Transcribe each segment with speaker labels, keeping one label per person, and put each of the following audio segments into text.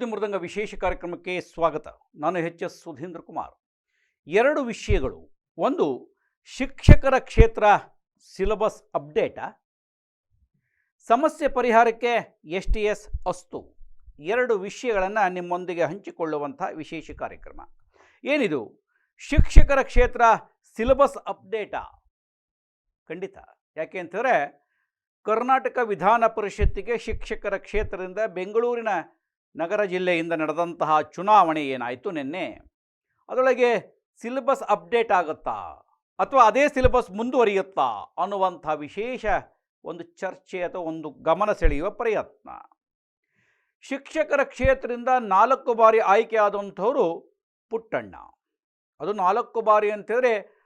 Speaker 1: ಸುದ್ದಿ ಮೃದಂಗ ವಿಶೇಷ ಕಾರ್ಯಕ್ರಮಕ್ಕೆ ಸ್ವಾಗತ. ನಾನು ಎಚ್ ಎಸ್ ಸುಧೀಂದ್ರ ಕುಮಾರ್. ಎರಡು ವಿಷಯಗಳು. ಒಂದು, ಶಿಕ್ಷಕರ ಕ್ಷೇತ್ರ ಸಿಲಬಸ್ ಅಪ್ಡೇಟ. ಸಮಸ್ಯೆ ಪರಿಹಾರಕ್ಕೆ ಎಸ್ ಟಿ ಎಸ್ ಅಸ್ತು. ಎರಡು ವಿಷಯಗಳನ್ನು ನಿಮ್ಮೊಂದಿಗೆ ಹಂಚಿಕೊಳ್ಳುವಂಥ ವಿಶೇಷ ಕಾರ್ಯಕ್ರಮ. ಏನಿದು? ಶಿಕ್ಷಕರ ಕ್ಷೇತ್ರ ಸಿಲಬಸ್ ಅಪ್ಡೇಟ. ಖಂಡಿತ. ಯಾಕೆ ಅಂತಂದರೆ, ಕರ್ನಾಟಕ ವಿಧಾನ ಪರಿಷತ್ತಿಗೆ ಶಿಕ್ಷಕರ ಕ್ಷೇತ್ರದಿಂದ ಬೆಂಗಳೂರಿನ ನಗರ ಜಿಲ್ಲೆಯಿಂದ ನಡೆದಂತಹ ಚುನಾವಣೆ ಏನಾಯಿತು ನಿನ್ನೆ? ಅದರೊಳಗೆ ಸಿಲೆಬಸ್ ಅಪ್ಡೇಟ್ ಆಗುತ್ತಾ? ಅಥವಾ ಅದೇ ಸಿಲೆಬಸ್ ಮುಂದುವರಿಯುತ್ತಾ? ಅನ್ನುವಂಥ ವಿಶೇಷ ಒಂದು ಚರ್ಚೆ ಅಥವಾ ಒಂದು ಗಮನ ಸೆಳೆಯುವ ಪ್ರಯತ್ನ. ಶಿಕ್ಷಕರ ಕ್ಷೇತ್ರದಿಂದ ನಾಲ್ಕು ಬಾರಿ ಆಯ್ಕೆಯಾದಂಥವರು ಪುಟ್ಟಣ್ಣ. ಅದು ನಾಲ್ಕು ಬಾರಿ ಅಂತಂದರೆ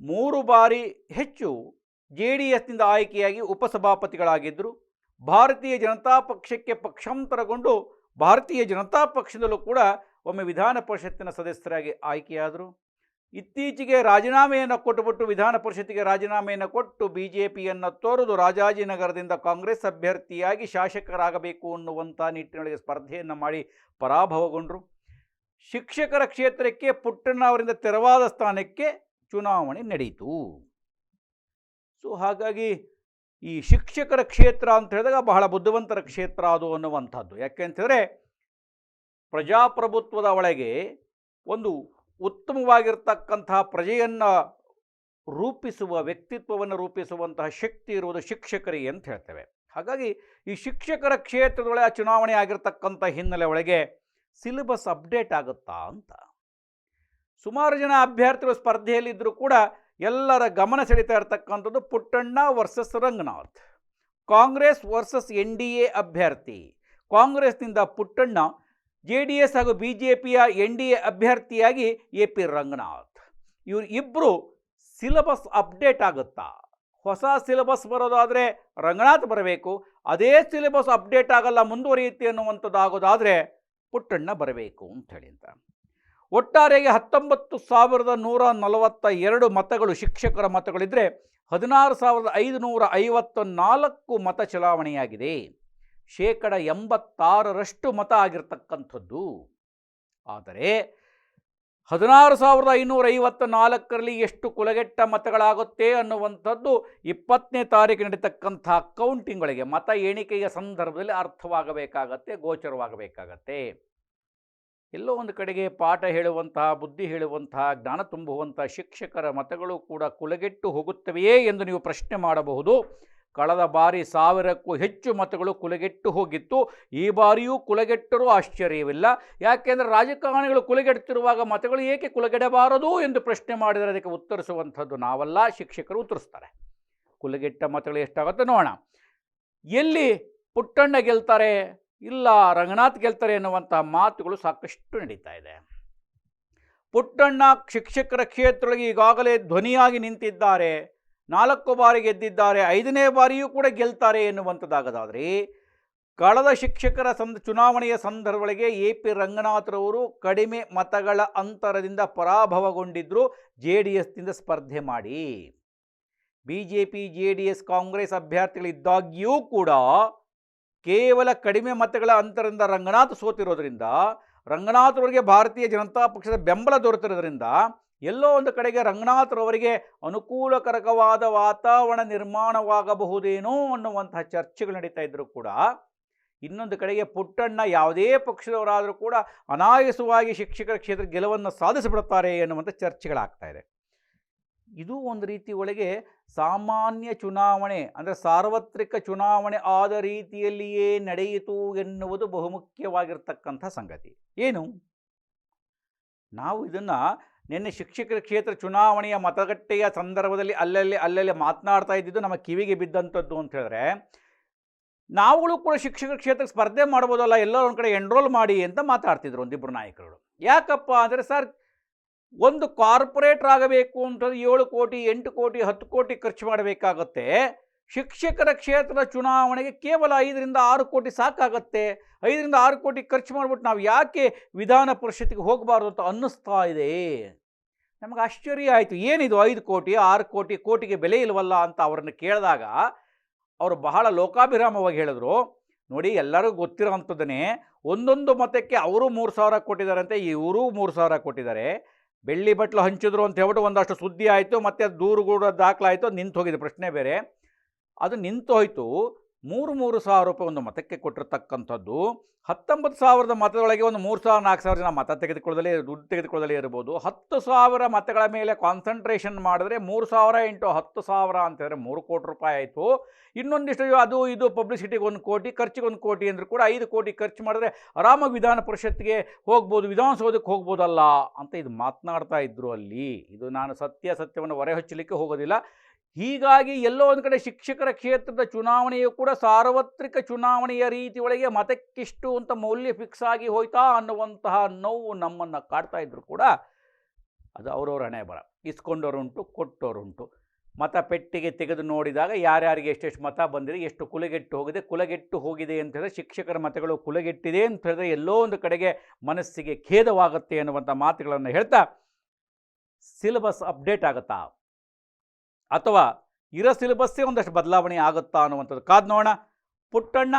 Speaker 1: ಮೂರು ಬಾರಿ ಹೆಚ್ಚು ಜೆ ಡಿ ಎಸ್ನಿಂದ ಆಯ್ಕೆಯಾಗಿ ಉಪಸಭಾಪತಿಗಳಾಗಿದ್ದರು ಭಾರತೀಯ ಜನತಾ ಪಕ್ಷಕ್ಕೆ ಪಕ್ಷಾಂತರಗೊಂಡು ಭಾರತೀಯ ಜನತಾ ಪಕ್ಷದಲ್ಲೂ ಕೂಡ ಒಮ್ಮೆ ವಿಧಾನ ಪರಿಷತ್ತಿನ ಸದಸ್ಯರಾಗಿ ಆಯ್ಕೆಯಾದರು. ಇತ್ತೀಚೆಗೆ ರಾಜೀನಾಮೆಯನ್ನು ಕೊಟ್ಟುಬಿಟ್ಟು ವಿಧಾನ ಪರಿಷತ್ತಿಗೆ ರಾಜೀನಾಮೆಯನ್ನು ಕೊಟ್ಟು ಬಿ ಜೆ ಪಿಯನ್ನು ತೊರೆದು ರಾಜಾಜಿನಗರದಿಂದ ಕಾಂಗ್ರೆಸ್ ಅಭ್ಯರ್ಥಿಯಾಗಿ ಶಾಸಕರಾಗಬೇಕು ಅನ್ನುವಂಥ ನಿಟ್ಟಿನೊಳಗೆ ಸ್ಪರ್ಧೆಯನ್ನು ಮಾಡಿ ಪರಾಭವಗೊಂಡರು. ಶಿಕ್ಷಕರ ಕ್ಷೇತ್ರಕ್ಕೆ ಪುಟ್ಟಣ್ಣ ಅವರಿಂದ ತೆರವಾದ ಸ್ಥಾನಕ್ಕೆ ಚುನಾವಣೆ ನಡೆಯಿತು ಸೊ, ಹಾಗಾಗಿ ಈ ಶಿಕ್ಷಕರ ಕ್ಷೇತ್ರ ಅಂತ ಹೇಳಿದಾಗ ಬಹಳ ಬುದ್ಧಿವಂತರ ಕ್ಷೇತ್ರ ಅದು ಅನ್ನುವಂಥದ್ದು. ಯಾಕೆ ಅಂತಂದರೆ ಪ್ರಜಾಪ್ರಭುತ್ವದ ಒಳಗೆ ಒಂದು ಉತ್ತಮವಾಗಿರ್ತಕ್ಕಂತಹ ಪ್ರಜೆಯನ್ನು ರೂಪಿಸುವ, ವ್ಯಕ್ತಿತ್ವವನ್ನು ರೂಪಿಸುವಂತಹ ಶಕ್ತಿ ಇರುವುದು ಶಿಕ್ಷಕರಿಗೆ ಅಂತ ಹೇಳ್ತೇವೆ. ಹಾಗಾಗಿ ಈ ಶಿಕ್ಷಕರ ಕ್ಷೇತ್ರದೊಳಗೆ ಚುನಾವಣೆ ಆಗಿರ್ತಕ್ಕಂಥ ಹಿನ್ನೆಲೆ ಒಳಗೆ ಸಿಲೆಬಸ್ ಅಪ್ಡೇಟ್ ಆಗುತ್ತಾ ಅಂತ. ಸುಮಾರು ಜನ ಅಭ್ಯರ್ಥಿಗಳು ಸ್ಪರ್ಧೆಯಲ್ಲಿದ್ದರೂ ಕೂಡ ಎಲ್ಲರ ಗಮನ ಸೆಳೀತಾ ಇರತಕ್ಕಂಥದ್ದು Puttanna versus Ranganath. Congress versus N D A ಅಭ್ಯರ್ಥಿ. ಕಾಂಗ್ರೆಸ್ನಿಂದ ಪುಟ್ಟಣ್ಣ, ಜೆ ಡಿ ಎಸ್ ಹಾಗೂ ಬಿ ಜೆ ಪಿಯ ಎನ್ ಡಿ ಎ ಅಭ್ಯರ್ಥಿಯಾಗಿ ಎ ಪಿ ರಂಗನಾಥ್. ಇವರು ಇಬ್ಬರು ಸಿಲಬಸ್ ಅಪ್ಡೇಟ್ ಆಗುತ್ತಾ? ಹೊಸ ಸಿಲೆಬಸ್ ಬರೋದಾದರೆ ರಂಗನಾಥ್ ಬರಬೇಕು, ಅದೇ ಸಿಲೆಬಸ್ ಅಪ್ಡೇಟ್ ಆಗಲ್ಲ ಮುಂದುವರಿಯುತ್ತೆ ಅನ್ನುವಂಥದ್ದು ಆಗೋದಾದರೆ ಪುಟ್ಟಣ್ಣ ಬರಬೇಕು ಅಂತ ಹೇಳಿ ಅಂತ ಒಟ್ಟಾರೆಯಾಗಿ ಹತ್ತೊಂಬತ್ತು ಸಾವಿರದ ನೂರ ನಲವತ್ತ ಎರಡು ಮತಗಳು ಶಿಕ್ಷಕರ ಮತಗಳಿದ್ದರೆ ಹದಿನಾರು ಸಾವಿರದ ಐದುನೂರ ಐವತ್ತ ನಾಲ್ಕು ಮತ ಚಲಾವಣೆಯಾಗಿದೆ. ಶೇಕಡ ಎಂಬತ್ತಾರರಷ್ಟು ಮತ ಆಗಿರ್ತಕ್ಕಂಥದ್ದು. ಆದರೆ ಹದಿನಾರು ಸಾವಿರದ ಐನೂರ ಐವತ್ತ ನಾಲ್ಕರಲ್ಲಿ ಎಷ್ಟು ಕುಲಗೆಟ್ಟ ಮತಗಳಾಗುತ್ತೆ ಅನ್ನುವಂಥದ್ದು ಇಪ್ಪತ್ತನೇ ತಾರೀಕು ನಡೀತಕ್ಕಂಥ ಕೌಂಟಿಂಗ್ಗಳಿಗೆ ಮತ ಎಣಿಕೆಯ ಸಂದರ್ಭದಲ್ಲಿ ಅರ್ಥವಾಗಬೇಕಾಗತ್ತೆ, ಗೋಚರವಾಗಬೇಕಾಗತ್ತೆ. ಎಲ್ಲೋ ಒಂದು ಕಡೆಗೆ ಪಾಠ ಹೇಳುವಂತಹ, ಬುದ್ಧಿ ಹೇಳುವಂತಹ, ಜ್ಞಾನ ತುಂಬುವಂತಹ ಶಿಕ್ಷಕರ ಮತಗಳು ಕೂಡ ಕುಲಗೆಟ್ಟು ಹೋಗುತ್ತವೆಯೇ ಎಂದು ನೀವು ಪ್ರಶ್ನೆ ಮಾಡಬಹುದು. ಕಳೆದ ಬಾರಿ ಸಾವಿರಕ್ಕೂ ಹೆಚ್ಚು ಮತಗಳು ಕುಲಗೆಟ್ಟು ಹೋಗಿತ್ತು. ಈ ಬಾರಿಯೂ ಕುಲಗೆಟ್ಟರೂ ಆಶ್ಚರ್ಯವಿಲ್ಲ. ಯಾಕೆಂದರೆ ರಾಜಕಾರಣಿಗಳು ಕುಲಗೆಡ್ತಿರುವಾಗ ಮತಗಳು ಏಕೆ ಕುಲಗೆಡಬಾರದು ಎಂದು ಪ್ರಶ್ನೆ ಮಾಡಿದರೆ ಅದಕ್ಕೆ ಉತ್ತರಿಸುವಂಥದ್ದು ನಾವಲ್ಲ, ಶಿಕ್ಷಕರು ಉತ್ತರಿಸ್ತಾರೆ. ಕುಲಗೆಟ್ಟ ಮತಗಳು ಎಷ್ಟಾಗುತ್ತೆ ನೋಡೋಣ. ಎಲ್ಲಿ ಪುಟ್ಟಣ್ಣ ಗೆಲ್ತಾರೆ? ಇಲ್ಲ, ರಂಗನಾಥ್ ಗೆಲ್ತಾರೆ ಎನ್ನುವಂಥ ಮಾತುಗಳು ಸಾಕಷ್ಟು ನಡೀತಾ ಇದೆ. ಪುಟ್ಟಣ್ಣ ಶಿಕ್ಷಕರ ಕ್ಷೇತ್ರದೊಳಗೆ ಈಗಾಗಲೇ ಧ್ವನಿಯಾಗಿ ನಿಂತಿದ್ದಾರೆ. ನಾಲ್ಕು ಬಾರಿ ಗೆದ್ದಿದ್ದಾರೆ, ಐದನೇ ಬಾರಿಯೂ ಕೂಡ ಗೆಲ್ತಾರೆ ಎನ್ನುವಂಥದ್ದಾಗದಾದರೆ, ಕಳೆದ ಶಿಕ್ಷಕರ ಸಂದ, ಚುನಾವಣೆಯ ಸಂದರ್ಭಗಳಿಗೆ ಎ ಪಿ ರಂಗನಾಥರವರು ಕಡಿಮೆ ಮತಗಳ ಅಂತರದಿಂದ ಪರಾಭವಗೊಂಡಿದ್ದರು ಜೆ ಡಿ ಎಸ್ನಿಂದ ಸ್ಪರ್ಧೆ ಮಾಡಿ. B J P, J D S, Congress ಅಭ್ಯರ್ಥಿಗಳಿದ್ದಾಗ್ಯೂ ಕೂಡ ಕೇವಲ ಕಡಿಮೆ ಮತಗಳ ಅಂತರದಿಂದ ರಂಗನಾಥ್ ಸೋತಿರೋದ್ರಿಂದ, ರಂಗನಾಥ್ರವರಿಗೆ ಭಾರತೀಯ ಜನತಾ ಪಕ್ಷದ ಬೆಂಬಲ ದೊರೆತಿರೋದ್ರಿಂದ, ಎಲ್ಲೋ ಒಂದು ಕಡೆಗೆ ರಂಗನಾಥ್ರವರಿಗೆ ಅನುಕೂಲಕರಕವಾದ ವಾತಾವರಣ ನಿರ್ಮಾಣವಾಗಬಹುದೇನೋ ಅನ್ನುವಂತಹ ಚರ್ಚೆಗಳು ನಡೀತಾ ಇದ್ದರೂ ಕೂಡ, ಇನ್ನೊಂದು ಕಡೆಗೆ ಪುಟ್ಟಣ್ಣ ಯಾವುದೇ ಪಕ್ಷದವರಾದರೂ ಕೂಡ ಅನಾಯಸವಾಗಿ ಶಿಕ್ಷಕರ ಕ್ಷೇತ್ರ ಗೆಲುವನ್ನು ಸಾಧಿಸಿಬಿಡುತ್ತಾರೆ ಎನ್ನುವಂಥ ಚರ್ಚೆಗಳಾಗ್ತಾ ಇದೆ. ಇದು ಒಂದು ರೀತಿ ಒಳಗೆ ಸಾಮಾನ್ಯ ಚುನಾವಣೆ, ಅಂದರೆ ಸಾರ್ವತ್ರಿಕ ಚುನಾವಣೆ ಆದ ರೀತಿಯಲ್ಲಿಯೇ ನಡೆಯಿತು ಎನ್ನುವುದು ಬಹುಮುಖ್ಯವಾಗಿರ್ತಕ್ಕಂಥ ಸಂಗತಿ. ಏನು? ನಾವು ಇದನ್ನು ನಿನ್ನೆ ಶಿಕ್ಷಕರ ಕ್ಷೇತ್ರ ಚುನಾವಣೆಯ ಮತಗಟ್ಟೆಯ ಸಂದರ್ಭದಲ್ಲಿ ಅಲ್ಲಲ್ಲಿ ಅಲ್ಲಲ್ಲಿ ಮಾತನಾಡ್ತಾ ಇದ್ದಿದ್ದು ನಮ್ಮ ಕಿವಿಗೆ ಬಿದ್ದಂಥದ್ದು ಅಂತ ಹೇಳಿದ್ರೆ, ನಾವುಗಳು ಕೂಡ ಶಿಕ್ಷಕರ ಕ್ಷೇತ್ರಕ್ಕೆ ಸ್ಪರ್ಧೆ ಮಾಡ್ಬೋದಲ್ಲ, ಎಲ್ಲರ ಒಂದು ಕಡೆ ಎನ್ರೋಲ್ ಮಾಡಿ ಅಂತ ಮಾತಾಡ್ತಿದ್ರು ಒಂದಿಬ್ಬರು ನಾಯಕರುಗಳು. ಯಾಕಪ್ಪ ಅಂದರೆ ಸರ್ ಒಂದು ಕಾರ್ಪೊರೇಟರ್ ಆಗಬೇಕು ಅಂತಂದ್ರೆ ಏಳು ಕೋಟಿ, ಎಂಟು ಕೋಟಿ, ಹತ್ತು ಕೋಟಿ ಖರ್ಚು ಮಾಡಬೇಕಾಗತ್ತೆ. ಶಿಕ್ಷಕರ ಕ್ಷೇತ್ರದ ಚುನಾವಣೆಗೆ ಕೇವಲ ಐದರಿಂದ ಆರು ಕೋಟಿ ಸಾಕಾಗತ್ತೆ. ಐದರಿಂದ ಆರು ಕೋಟಿ ಖರ್ಚು ಮಾಡಿಬಿಟ್ಟು ನಾವು ಯಾಕೆ ವಿಧಾನ ಪರಿಷತ್ತಿಗೆ ಹೋಗಬಾರ್ದು ಅಂತ ಅನ್ನಿಸ್ತಾ ಇದೆ. ನಮಗೆ ಆಶ್ಚರ್ಯ ಆಯಿತು. ಏನಿದು ಐದು ಕೋಟಿ, ಆರು ಕೋಟಿ, ಕೋಟಿಗೆ ಬೆಲೆ ಇಲ್ವಲ್ಲ ಅಂತ ಅವರನ್ನು ಕೇಳಿದಾಗ ಅವರು ಬಹಳ ಲೋಕಾಭಿರಾಮವಾಗಿ ಹೇಳಿದ್ರು. ನೋಡಿ, ಎಲ್ಲರಿಗೂ ಗೊತ್ತಿರೋ ಅಂಥದ್ದನ್ನೇ ಒಂದೊಂದು ಮತಕ್ಕೆ ಅವರು ಮೂರು ಸಾವಿರ ಕೊಟ್ಟಿದ್ದಾರಂತೆ ಇವರು ಮೂರು ಸಾವಿರ ಕೊಟ್ಟಿದ್ದಾರೆ. ಬೆಳ್ಳಿ ಬಟ್ಲು ಹಂಚಿದ್ರು ಅಂತ ಹೇಳ್ಬಿಟ್ಟು ಒಂದಷ್ಟು ಸುದ್ದಿ ಆಯಿತು, ಮತ್ತು ದೂರುಗೂಡ ದಾಖಲಾಯಿತು, ಅದು ನಿಂತು ಹೋಗಿದೆ ಪ್ರಶ್ನೆ ಬೇರೆ. ಅದು ನಿಂತು ಹೋಯಿತು ಮೂರು ಮೂರು ಸಾವಿರ ರೂಪಾಯಿ ಒಂದು ಮತಕ್ಕೆ ಕೊಟ್ಟಿರ್ತಕ್ಕಂಥದ್ದು, ಹತ್ತೊಂಬತ್ತು ಸಾವಿರದ ಮತದೊಳಗೆ ಒಂದು ಮೂರು ಸಾವಿರ, ನಾಲ್ಕು ಸಾವಿರ ಜನ ಮತ ತೆಗೆದುಕೊಳ್ಳದಲೇ ದುಡ್ಡು ತೆಗೆದುಕೊಳ್ಳದಲೇ ಇರ್ಬೋದು. ಹತ್ತು ಸಾವಿರ ಮತಗಳ ಮೇಲೆ ಕಾನ್ಸಂಟ್ರೇಷನ್ ಮಾಡಿದ್ರೆ ಮೂರು ಸಾವಿರ ಇಂಟು ಹತ್ತು ಸಾವಿರ ಅಂತ ಮೂರು ಕೋಟಿ ರೂಪಾಯಿ ಆಯಿತು. ಇನ್ನೊಂದಿಷ್ಟು ಅದು ಇದು ಪಬ್ಲಿಸಿಟಿಗೆ ಒಂದು ಕೋಟಿ, ಖರ್ಚಿಗೆ ಒಂದು ಕೋಟಿ ಅಂದರೂ ಕೂಡ ಐದು ಕೋಟಿ ಖರ್ಚು ಮಾಡಿದ್ರೆ ಆರಾಮ ವಿಧಾನ ಪರಿಷತ್ಗೆ ಹೋಗ್ಬೋದು, ವಿಧಾನಸೌಧಕ್ಕೆ ಹೋಗ್ಬೋದಲ್ಲ ಅಂತ ಇದು ಮಾತನಾಡ್ತಾ ಇದ್ದರು ಅಲ್ಲಿ. ಇದು ನಾನು ಸತ್ಯ ಸತ್ಯವನ್ನು ಹೊರೆ ಹಚ್ಚಲಿಕ್ಕೆ ಹೋಗೋದಿಲ್ಲ. ಹೀಗಾಗಿ ಎಲ್ಲೋ ಒಂದು ಕಡೆ ಶಿಕ್ಷಕರ ಕ್ಷೇತ್ರದ ಚುನಾವಣೆಯು ಕೂಡ ಸಾರ್ವತ್ರಿಕ ಚುನಾವಣೆಯ ರೀತಿ ಒಳಗೆ ಮತಕ್ಕಿಷ್ಟು ಅಂತ ಮೌಲ್ಯ ಫಿಕ್ಸ್ ಆಗಿ ಹೋಯ್ತಾ ಅನ್ನುವಂತಹ ನೋವು ನಮ್ಮನ್ನು ಕಾಡ್ತಾ ಇದ್ರು ಕೂಡ ಅದು ಅವರವ್ರ ಹಣೆ ಬರ ಇಸ್ಕೊಂಡವರುಂಟು, ಕೊಟ್ಟವರುಂಟು. ಮತ ಪೆಟ್ಟಿಗೆ ತೆಗೆದು ನೋಡಿದಾಗ ಯಾರ್ಯಾರಿಗೆ ಎಷ್ಟೆಷ್ಟು ಮತ ಬಂದಿದೆ, ಎಷ್ಟು ಕುಲಗೆಟ್ಟು ಹೋಗಿದೆ ಕುಲಗೆಟ್ಟು ಹೋಗಿದೆ ಅಂತ ಹೇಳಿದ್ರೆ ಶಿಕ್ಷಕರ ಮತಗಳು ಕುಲಗೆಟ್ಟಿದೆ ಅಂತ ಹೇಳಿದ್ರೆ ಎಲ್ಲೋ ಒಂದು ಕಡೆಗೆ ಮನಸ್ಸಿಗೆ ಖೇದವಾಗುತ್ತೆ ಅನ್ನುವಂಥ ಮಾತುಗಳನ್ನು ಹೇಳ್ತಾ, ಸಿಲೆಬಸ್ ಅಪ್ಡೇಟ್ ಆಗುತ್ತಾ? ಅಥವಾ ಇರೋ ಸಿಲೆಬಸ್ಸೇ ಒಂದಷ್ಟು ಬದಲಾವಣೆ ಆಗುತ್ತಾ ಅನ್ನುವಂಥದ್ದು. ಕಾದ್ ನೋಡೋಣ. ಪುಟ್ಟಣ್ಣ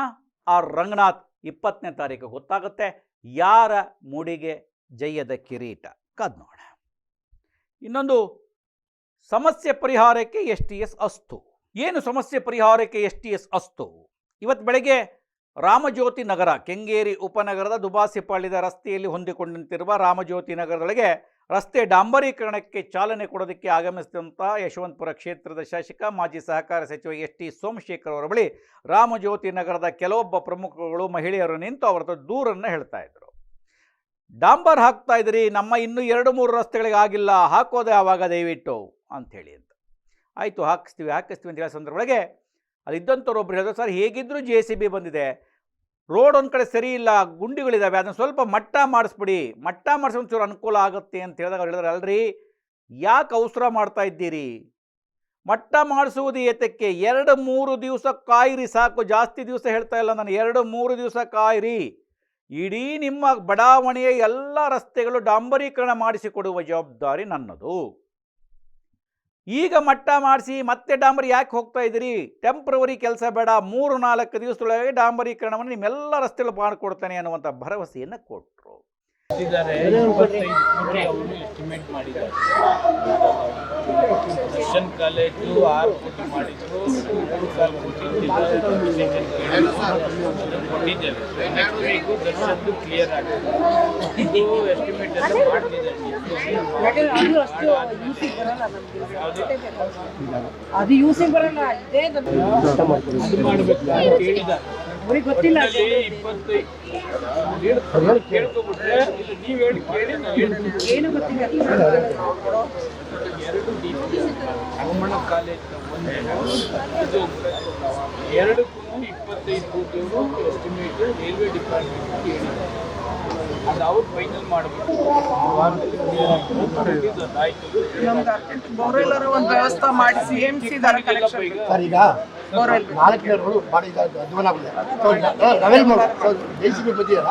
Speaker 1: ಆರ್ ರಂಗನಾಥ್ ಇಪ್ಪತ್ತನೇ ತಾರೀಕು ಗೊತ್ತಾಗುತ್ತೆ. ಯಾರ ಮೂಡಿಗೆ ಜಯದ ಕಿರೀಟ? ಕಾದ್ ನೋಡೋಣ. ಇನ್ನೊಂದು, ಸಮಸ್ಯೆ ಪರಿಹಾರಕ್ಕೆ ಎಸ್ ಟಿ ಎಸ್ ಅಸ್ತು. ಏನು ಸಮಸ್ಯೆ ಪರಿಹಾರಕ್ಕೆ ಎಸ್ ಟಿ ಎಸ್ ಅಸ್ತು? ಇವತ್ತು ಬೆಳಗ್ಗೆ ರಾಮಜ್ಯೋತಿ ನಗರ, ಕೆಂಗೇರಿ ಉಪನಗರದ ದುಬಾಸಿಪಾಳ್ಯದ ರಸ್ತೆಯಲ್ಲಿ ಹೊಂದಿಕೊಂಡಂತಿರುವ ರಾಮಜ್ಯೋತಿ ನಗರದೊಳಗೆ ರಸ್ತೆ ಡಾಂಬರೀಕರಣಕ್ಕೆ ಚಾಲನೆ ಕೊಡೋದಕ್ಕೆ ಆಗಮಿಸಿದಂಥ ಯಶವಂತಪುರ ಕ್ಷೇತ್ರದ ಶಾಸಕ, ಮಾಜಿ ಸಹಕಾರ ಸಚಿವ ಎಸ್ ಟಿ ಸೋಮಶೇಖರ್ ಅವರ ಬಳಿ ರಾಮಜ್ಯೋತಿ ನಗರದ ಕೆಲವೊಬ್ಬ ಪ್ರಮುಖಗಳು ಮಹಿಳೆಯರು ನಿಂತು ಅವರ ದೂರನ್ನು ಹೇಳ್ತಾ ಇದ್ದರು ಡಾಂಬರ್ ಹಾಕ್ತಾ ಇದ್ರಿ, ನಮ್ಮ ಇನ್ನೂ ಎರಡು ಮೂರು ರಸ್ತೆಗಳಿಗೆ ಆಗಿಲ್ಲ, ಹಾಕೋದೆ ಆವಾಗ ದಯವಿಟ್ಟು ಅಂಥೇಳಿ ಅಂತ. ಆಯಿತು, ಹಾಕಿಸ್ತೀವಿ ಹಾಕಿಸ್ತೀವಿ ಅಂತ ಹೇಳೋ ಸಂದರ್ಭದೊಳಗೆ ಅಲ್ಲಿದ್ದಂಥವ್ರು ಒಬ್ರು ಹೇಳಿದ್ರು, ಸರ್ ಹೇಗಿದ್ದರೂ ಜೆ ಸಿ ಬಿ ಬಂದಿದೆ ರೋಡ್ ಒಂದು ಕಡೆ ಸರಿ ಇಲ್ಲ ಗುಂಡಿಗಳಿದ್ದಾವೆ ಅದನ್ನು ಸ್ವಲ್ಪ ಮಟ್ಟ ಮಾಡಿಸ್ಬಿಡಿ. ಮಟ್ಟ ಮಾಡಿಸಿ ಒಂಚೂರು ಅನುಕೂಲ ಆಗುತ್ತೆ ಅಂತ ಹೇಳಿದಾಗ ಅವ್ರು ಹೇಳಿದ್ರೆ, ಅಲ್ರಿ, ಯಾಕೆ ಅವಸರ ಮಾಡ್ತಾ ಇದ್ದೀರಿ? ಮಟ್ಟ ಮಾಡಿಸುವುದು ಏತಕ್ಕೆ? ಎರಡು ಮೂರು ದಿವಸ ಕಾಯಿರಿ ಸಾಕು, ಜಾಸ್ತಿ ದಿವಸ ಹೇಳ್ತಾ ಇಲ್ಲ ನಾನು, ಎರಡು ಮೂರು ದಿವಸ ಕಾಯಿರಿ. ಇಡೀ ನಿಮ್ಮ ಬಡಾವಣೆಯ ಎಲ್ಲ ರಸ್ತೆಗಳು ಡಾಂಬರೀಕರಣ ಮಾಡಿಸಿಕೊಡುವ ಜವಾಬ್ದಾರಿ ನನ್ನದು. ಈಗ ಮಟ್ಟ ಮಾಡಿಸಿ ಮತ್ತೆ ಡಾಂಬರಿ ಯಾಕೆ ಹೋಗ್ತಾ ಇದ್ದೀರಿ? ಟೆಂಪ್ರವರಿ ಕೆಲಸ ಬೇಡ. ಮೂರು ನಾಲ್ಕು ದಿವಸದೊಳಗೆ ಡಾಂಬರೀಕರಣವನ್ನು ನಿಮ್ಮೆಲ್ಲ ರಸ್ತೆಗಳು ಮಾಡಿಕೊಡ್ತಾನೆ ಅನ್ನುವಂಥ ಭರವಸೆಯನ್ನು ಕೊಟ್ಟರು
Speaker 2: ಇದ್ದಾರೆ ಇಪ್ಪತ್ತೈದು ಕೋಟಿ ಅವರು ಎಸ್ಟಿಮೇಟ್ ಮಾಡಿದ್ದಾರೆ. ದರ್ಶನ್ ಕಾಲೇಜು ಆರು ಕೋಟಿ ಮಾಡಿದ್ರು. ಮೂರು ಕಾಲು ಕೋಟಿ ಡಿಸಿಷನ್ ಕೊಟ್ಟಿದ್ದೇವೆ. ನೆಕ್ಸ್ಟ್ ವೀಕು ದರ್ಶನ್ದು ಕ್ಲಿಯರ್ ಆಗುತ್ತೆ. ಇದು ಎಸ್ಟಿಮೇಟ್ ಎಲ್ಲ ಮಾಡ್ತಿದ್ದಾರೆ.
Speaker 3: ಅದು. ಅಷ್ಟು ಯೂಸಿಗೆ ಬರಲ್ಲ ನಮ್ಗೆ.
Speaker 2: ಯಾವುದು?
Speaker 3: ಅದು ಯೂಸಿಗೆ ಬರಲ್ಲ. ಇದೇ ನಮ್ಗೆ.
Speaker 2: ಅದು ಮಾಡಬೇಕು ಅಂತ ಕೇಳಿದ್ದಾರೆ.
Speaker 3: ಅವ್ರಿಗೆ ಗೊತ್ತಿಲ್ಲ. ಏನು ಗೊತ್ತಿಲ್ಲ.
Speaker 2: ಎರಡು ಡಿ ಪಿ ಹನುಮಣ್ಣ ಕಾಲೇಜ್ ಒಂದೇ ಇದು ಎರಡಕ್ಕೂ ಇಪ್ಪತ್ತೈದು ಕೋಟಿ ಎಸ್ಟಿಮೇಟ್ ರೈಲ್ವೆ ಡಿಪಾರ್ಟ್ಮೆಂಟ್ ಹೇಳಿದ್ದಾರೆ ಅದು ಅವ್ರು ಫೈನಲ್ ಮಾಡಬೇಕು
Speaker 4: ನಮ್ಗೆ ಬೋರ್ವೆಲ್ಲರ ಒಂದು ವ್ಯವಸ್ಥೆ ಮಾಡಿ ಸಿ ಎಂ ಸಿ ದರ ಕಲೆಕ್ಷನ್
Speaker 2: ಈಗ
Speaker 5: ಸರ್ ಈಗ ನಾಲ್ಕನೇ ರೋಡ್ ಮಾಡಿ ಅಧ್ವಾನ ಆಗಿದೆ. ಲೆವೆಲ್ ಮಾಡಿ ಜೆ ಸಿ ಬಿ ಬಂದಿಲ್ಲ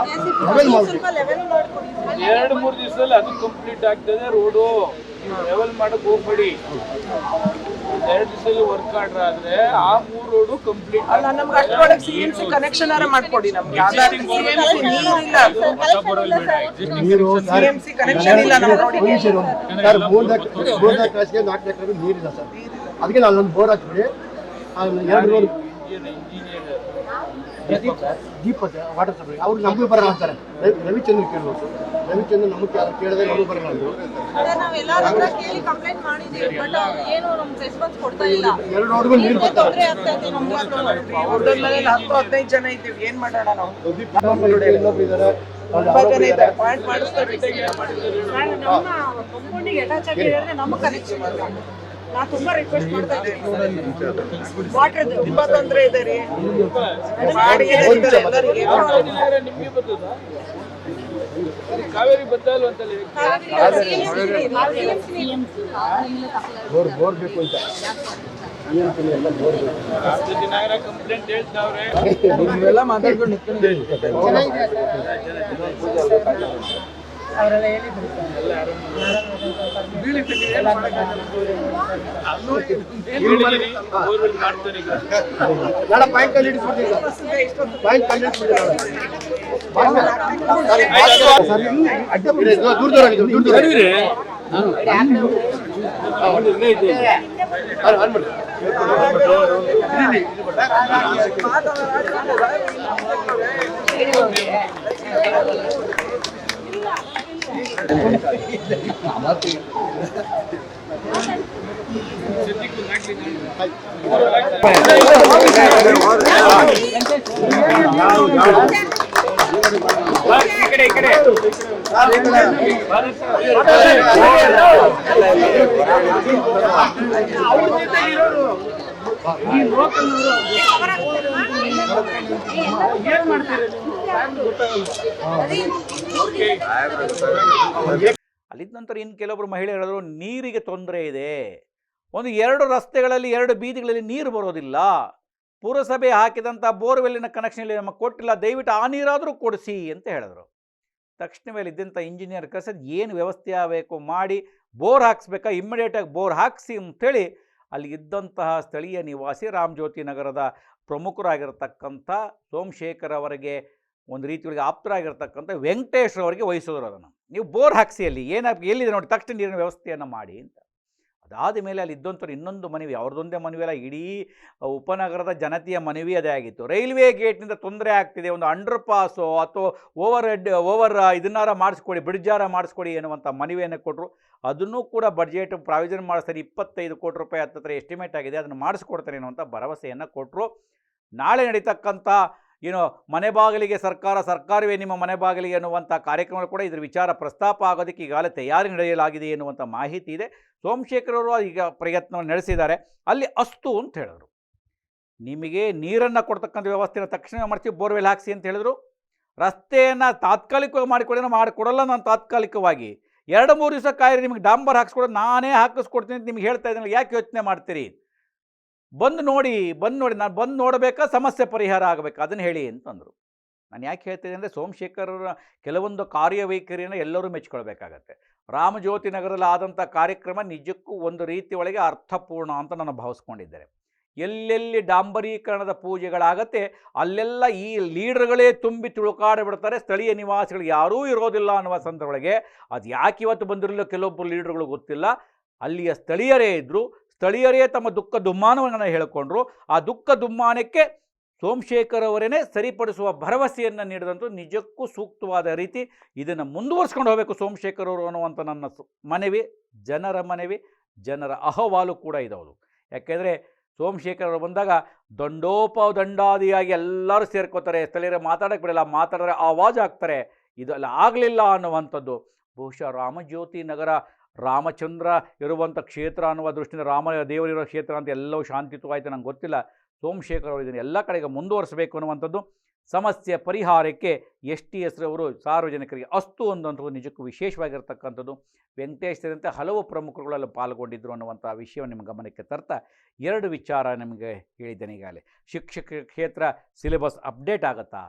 Speaker 5: ಲೆವೆಲ್ ಮಾಡಿ
Speaker 2: ಎರಡು ಮೂರು ದಿವಸದಲ್ಲಿ ಅದು ಕಂಪ್ಲೀಟ್ ಆಗ್ತದೆ ರೋಡು ಲೆವೆಲ್ ಮಾಡಕ್ ಹೋಗ್ಬೇಡಿ. ಎರಡು ದಿವಸದಲ್ಲಿ ವರ್ಕ್ ಆರ್ಡರ್ ಆದ್ರೆ ಆ ಮೂರು ರೋಡು ಕಂಪ್ಲೀಟ್
Speaker 4: ಅಲ್ಲ ನಮ್ಗೆ ಅಷ್ಟೊಳಗೆ ಸಿ ಎಂ ಸಿ ಕನೆಕ್ಷನ್ ಮಾಡ್ಕೊಡಿ ನಮ್ಗೆ.
Speaker 5: ನೀರು
Speaker 4: ಸಿ ಎಂ ಸಿ ಕನೆಕ್ಷನ್ ಇಲ್ಲ
Speaker 5: ಸರ್ ನಾಲ್ಕು ನೀರಿಲ್ಲ ಸರ್. ಅದಕ್ಕೆ ನಾನು ಒಂದು ಬೋರ್ ಹಾಕ್ಬಿಡಿ. ಆ ಎರಡು ರೋಡ್ ದೀಪ ವಾಟರ್ ಸಪ್ಲೈ ಅವ್ರು ನಮಗೂ ಬರಲ್ಲ ಅಂತಾರೆ. ರವಿಚಂದ್ರ ಕೇಳ್ಬೇಕು ರವಿಚಂದ್ರ ನಮಗೆ ಕೇಳಿದ್ರೆ ನಮಗೂ ಬರಲ್ಲ ಅಂದ್ರು.
Speaker 6: ನಾವೆಲ್ಲರ ಹತ್ರ ಕೇಳಿ ಕಂಪ್ಲೇಂಟ್ ಮಾಡಿದೀವಿ ಬಟ್ ಏನು ನಮ್ಗೆ ರೆಸ್ಪಾನ್ಸ್ ಕೊಡ್ತಾ ಇಲ್ಲ.
Speaker 5: ಎರಡು ಅವ್ರಿಗೂ ನೀರು ಬರ್ತಾರೆ
Speaker 4: ಹತ್ತು ಹದಿನೈದು ಜನ ಇದ್ದೀವಿ ಏನ್ ಮಾಡೋಣ ನಾವು?
Speaker 5: ಇನ್ನೊಬ್ರು ಇದ್ದಾರೆ.
Speaker 4: ಪಾಯಿಂಟ್ ಮಾಡಿಸ್ತಾರೆ.
Speaker 3: ಕನೆಕ್ಷನ್ ನಾ ತುಂಬಾ ರಿಕ್ವೆಸ್ಟ್ ಮಾಡ್ತಾ ಇದ್ದೀನಿ. ವಾಟರ್
Speaker 4: ತುಂಬಾ ತೊಂದರೆ ಇದೆ ರೀ.
Speaker 2: ಕಾವೇರಿ
Speaker 5: ಬೋರ್ ಬೋರ್ ಬೇಕು ಅಂತ.
Speaker 2: ಕಂಪ್ಲೇಂಟ್
Speaker 5: ಮಾತಾಡ್ಕೊಂಡು
Speaker 3: ಅವರೆಲ್ಲ ಹೇಳಿದ್ರು
Speaker 2: ಎಲ್ಲ ಆರಾಮ ಬೋರ್ವೆಲ್ ಮಾಡ್ತಾರೆ ಈಗ
Speaker 5: ನಾಳೆ ಪಾಯಿಂಟ್ ಕಂಡು ಹಿಡಿಸ್ಬಿಡ್ತೀವಿ ಪಾಯಿಂಟ್ ಕಂಡು ಹಿಡಿಸ್ಬಿಡ್ತೀವಿ ಅಡ್ಡ ಬಿಡಿ, ದೂರ ದೂರ ಆಗಿದೆ, ದೂರ ದೂರ ಆಗಿದೆ. ಆನ್- ಆನ್ ಮಾಡಿ.
Speaker 2: ಈ ಕಡೆ ಈ ಕಡೆ ಏನ್ ಮಾಡ್ತೀರಿ
Speaker 1: ಅಲ್ಲಿದ್ದ ನಂತರ ಇನ್ನು ಕೆಲವೊಬ್ಬರು ಮಹಿಳೆ ಹೇಳಿದ್ರು, ನೀರಿಗೆ ತೊಂದರೆ ಇದೆ. ಒಂದು ಎರಡು ರಸ್ತೆಗಳಲ್ಲಿ, ಎರಡು ಬೀದಿಗಳಲ್ಲಿ ನೀರು ಬರೋದಿಲ್ಲ. ಪುರಸಭೆ ಹಾಕಿದಂಥ ಬೋರ್ವೆಲ್ಲಿನ ಕನೆಕ್ಷನ್ ಇಲ್ಲಿ ನಮಗೆ ಕೊಟ್ಟಿಲ್ಲ. ದಯವಿಟ್ಟು ಆ ನೀರಾದರೂ ಕೊಡಿಸಿ ಅಂತ ಹೇಳಿದ್ರು. ತಕ್ಷಣವೇ ಇದ್ದಂಥ ಇಂಜಿನಿಯರ್ ಕರೆಸೋದು ಏನು ವ್ಯವಸ್ಥೆ ಆಗಬೇಕು? ಮಾಡಿ, ಬೋರ್ ಹಾಕ್ಸ್ಬೇಕಾ? ಇಮ್ಮಿಡಿಯೇಟಾಗಿ ಬೋರ್ ಹಾಕಿಸಿ ಅಂತೇಳಿ ಅಲ್ಲಿ ಇದ್ದಂತಹ ಸ್ಥಳೀಯ ನಿವಾಸಿ ರಾಮಜ್ಯೋತಿ ನಗರದ ಪ್ರಮುಖರಾಗಿರ್ತಕ್ಕಂಥ ಸೋಮಶೇಖರ್ ಅವರಿಗೆ ಒಂದು ರೀತಿಯೊಳಗೆ ಆಪ್ತರಾಗಿರ್ತಕ್ಕಂಥ ವೆಂಕಟೇಶ್ ಅವರಿಗೆ ವಹಿಸಿದ್ರು ಅದನ್ನು. ನೀವು ಬೋರ್ ಹಾಕಿಸಿ ಅಲ್ಲಿ, ಏನಾಗ, ಎಲ್ಲಿದೆ ನೋಡಿ, ತಕ್ಷಣ ನೀರಿನ ವ್ಯವಸ್ಥೆಯನ್ನು ಮಾಡಿ ಅಂತ. ಅದಾದ ಮೇಲೆ ಅಲ್ಲಿ ಇದ್ದಂಥವ್ರು ಇನ್ನೊಂದು ಮನವಿ, ಅವ್ರದ್ದೊಂದೇ ಮನವಿ ಅಲ್ಲ, ಇಡೀ ಉಪನಗರದ ಜನತೆಯ ಮನವಿ ಅದೇ ಆಗಿತ್ತು. ರೈಲ್ವೆ ಗೇಟ್ನಿಂದ ತೊಂದರೆ ಆಗ್ತಿದೆ, ಒಂದು ಅಂಡರ್ ಪಾಸು ಅಥವಾ ಓವರ್ ಹೆಡ್ ಓವರ್ ಇದನ್ನಾರ ಮಾಡಿಸ್ಕೊಡಿ, ಬ್ರಿಡ್ಜಾರ ಮಾಡಿಸ್ಕೊಡಿ ಎನ್ನುವಂಥ ಮನವಿಯನ್ನು ಕೊಟ್ಟರು ಅದನ್ನು ಕೂಡ ಬಡ್ಜೆಟ್ ಪ್ರಾವಿಜನ್ ಮಾಡಿಸ್ತಾರೆ ಇಪ್ಪತ್ತೈದು ಕೋಟಿ ರೂಪಾಯಿ ಹತ್ತತ್ರ ಎಸ್ಟಿಮೇಟ್ ಆಗಿದೆ, ಅದನ್ನು ಮಾಡಿಸ್ಕೊಡ್ತಾರೆ ಅನ್ನುವಂಥ ಭರವಸೆಯನ್ನು ಕೊಟ್ಟರು ನಾಳೆ ನಡೀತಕ್ಕಂಥ ಏನು ಮನೆ ಬಾಗಿಲಿಗೆ ಸರ್ಕಾರ, ಸರ್ಕಾರವೇ ನಿಮ್ಮ ಮನೆ ಬಾಗಿಲಿಗೆ ಅನ್ನುವಂಥ ಕಾರ್ಯಕ್ರಮ ಕೂಡ ಇದರ ವಿಚಾರ ಪ್ರಸ್ತಾಪ ಆಗೋದಕ್ಕೆ ಈಗಾಗಲೇ ತಯಾರಿ ನಡೆಯಲಾಗಿದೆ ಎನ್ನುವಂಥ ಮಾಹಿತಿ ಇದೆ. ಸೋಮಶೇಖರ್ ಅವರು ಈಗ ಪ್ರಯತ್ನವನ್ನು ನಡೆಸಿದ್ದಾರೆ. ಅಲ್ಲಿ ಅಸ್ತು ಅಂತ ಹೇಳಿದ್ರು. ನಿಮಗೆ ನೀರನ್ನು ಕೊಡ್ತಕ್ಕಂಥ ವ್ಯವಸ್ಥೆನ ತಕ್ಷಣ ಮಾಡಿಸಿ ಬೋರ್ವೆಲ್ ಹಾಕಿಸಿ ಅಂತ ಹೇಳಿದ್ರು. ರಸ್ತೆಯನ್ನು ತಾತ್ಕಾಲಿಕವಾಗಿ ಮಾಡಿಕೊಡೋಣ, ಮಾಡಿಕೊಡಲ್ಲ ನಾನು ತಾತ್ಕಾಲಿಕವಾಗಿ. ಎರಡು ಮೂರು ದಿವಸ ಕಾಯಿರಿ, ನಿಮಗೆ ಡಾಂಬರ್ ಹಾಕ್ಸ್ಕೊಡೋದು ನಾನೇ ಹಾಕಿಸ್ಕೊಡ್ತೀನಿ ಅಂತ ನಿಮ್ಗೆ ಹೇಳ್ತಾ ಇದ್ದೀನಿ. ಯಾಕೆ ಯೋಚನೆ ಮಾಡ್ತೀರಿ? ಬಂದು ನೋಡಿ ಬಂದು ನೋಡಿ, ನಾನು ಬಂದು ನೋಡಬೇಕಾ ಸಮಸ್ಯೆ ಪರಿಹಾರ ಆಗಬೇಕಾ? ಅದನ್ನು ಹೇಳಿ ಅಂತಂದರು ನಾನು ಯಾಕೆ ಹೇಳ್ತೇನೆ ಅಂದರೆ ಸೋಮಶೇಖರರ ಕೆಲವೊಂದು ಕಾರ್ಯವೈಖರಿಯನ್ನು ಎಲ್ಲರೂ ಮೆಚ್ಕೊಳ್ಬೇಕಾಗತ್ತೆ. ರಾಮಜ್ಯೋತಿ ನಗರದಲ್ಲಿ ಆದಂಥ ಕಾರ್ಯಕ್ರಮ ನಿಜಕ್ಕೂ ಒಂದು ರೀತಿ ಒಳಗೆ ಅರ್ಥಪೂರ್ಣ ಅಂತ ನಾನು ಭಾವಿಸ್ಕೊಂಡಿದ್ದೇನೆ. ಎಲ್ಲೆಲ್ಲಿ ಡಾಂಬರೀಕರಣದ ಪೂಜೆಗಳಾಗತ್ತೆ, ಅಲ್ಲೆಲ್ಲ ಈ ಲೀಡರ್ಗಳೇ ತುಂಬಿ ತುಳುಕಾಡಿ ಬಿಡ್ತಾರೆ, ಸ್ಥಳೀಯ ನಿವಾಸಿಗಳು ಯಾರೂ ಇರೋದಿಲ್ಲ ಅನ್ನುವ ಸಂದರ್ಭದೊಳಗೆ ಅದು ಯಾಕೆ ಇವತ್ತು ಬಂದಿರಲಿಲ್ಲ ಕೆಲವೊಬ್ಬರು ಲೀಡರ್ಗಳು ಗೊತ್ತಿಲ್ಲ. ಅಲ್ಲಿಯ ಸ್ಥಳೀಯರೇ ಇದ್ದರು ಸ್ಥಳೀಯರೇ ತಮ್ಮ ದುಃಖ ದುಮ್ಮಾನವನ್ನು ಹೇಳಿಕೊಂಡ್ರು. ಆ ದುಃಖ ದುಮ್ಮಾನಕ್ಕೆ ಸೋಮಶೇಖರ್ ಅವರೇನೆ ಸರಿಪಡಿಸುವ ಭರವಸೆಯನ್ನು ನೀಡಿದಂಥ ನಿಜಕ್ಕೂ ಸೂಕ್ತವಾದ ರೀತಿ ಇದನ್ನು ಮುಂದುವರ್ಸ್ಕೊಂಡು ಹೋಗಬೇಕು ಸೋಮಶೇಖರ್ ಅವರು ಅನ್ನುವಂಥ ನನ್ನ ಮನವಿ, ಜನರ ಮನವಿ, ಜನರ ಅಹವಾಲು ಕೂಡ ಇದೌದು ಯಾಕೆಂದರೆ ಸೋಮಶೇಖರ್ ಅವರು ಬಂದಾಗ ದಂಡೋಪದಂಡಾದಿಯಾಗಿ ಎಲ್ಲರೂ ಸೇರ್ಕೋತಾರೆ, ಸ್ಥಳೀಯರು ಮಾತಾಡಕ್ಕೆ ಬಿಡಲ್ಲ, ಮಾತಾಡಿದ್ರೆ ಆವಾಜ್ ಆಗ್ತಾರೆ ಇದೆಲ್ಲ ಆಗಲಿಲ್ಲ ಅನ್ನುವಂಥದ್ದು. ಬಹುಶಃ ರಾಮಜ್ಯೋತಿ ನಗರ ರಾಮಚಂದ್ರ ಇರುವಂಥ ಕ್ಷೇತ್ರ ಅನ್ನುವ ದೃಷ್ಟಿಯಿಂದ ರಾಮ ದೇವರಿರೋ ಕ್ಷೇತ್ರ ಅಂತ ಎಲ್ಲವೂ ಶಾಂತಿಯುತವಾಯಿತು ನಂಗೆ ಗೊತ್ತಿಲ್ಲ. ಸೋಮಶೇಖರ್ ಅವರು ಇದನ್ನು ಎಲ್ಲ ಕಡೆಗೆ ಮುಂದುವರಿಸಬೇಕು ಅನ್ನುವಂಥದ್ದು. ಸಮಸ್ಯೆ ಪರಿಹಾರಕ್ಕೆ ಎಸ್ ಟಿ ಎಸ್ ರವರು ಸಾರ್ವಜನಿಕರಿಗೆ ಅಸ್ತು ಅನ್ನುವಂಥದ್ದು ನಿಜಕ್ಕೂ ವಿಶೇಷವಾಗಿರ್ತಕ್ಕಂಥದ್ದು. ವೆಂಕಟೇಶ್ ಸೇರಿದಂತೆ ಹಲವು ಪ್ರಮುಖಗಳಲ್ಲಿ ಪಾಲ್ಗೊಂಡಿದ್ದರು ಅನ್ನುವಂಥ ವಿಷಯವನ್ನು ನಿಮ್ಮ ಗಮನಕ್ಕೆ ತರ್ತಾ ಎರಡು ವಿಚಾರ ನಿಮಗೆ ಹೇಳಿದ್ದೇನೆ ಈಗಾಗಲೇ. ಶಿಕ್ಷಕ ಕ್ಷೇತ್ರ ಸಿಲೆಬಸ್ ಅಪ್ಡೇಟ್ ಆಗುತ್ತಾ?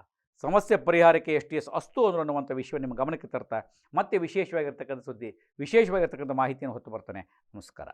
Speaker 1: ಸಮಸ್ಯೆ ಪರಿಹಾರಕ್ಕೆ ಎಸ್ ಟಿ ಎಸ್ ಅಸ್ತು ಅಂದರು ಅನ್ನುವಂಥ ವಿಷಯ ನಿಮ್ಮ ಗಮನಕ್ಕೆ ತರ್ತಾ, ಮತ್ತೆ ವಿಶೇಷವಾಗಿರ್ತಕ್ಕಂಥ ಸುದ್ದಿ, ವಿಶೇಷವಾಗಿರ್ತಕ್ಕಂಥ ಮಾಹಿತಿಯನ್ನು ಹೊತ್ತು ಬರ್ತಾನೆ. ನಮಸ್ಕಾರ.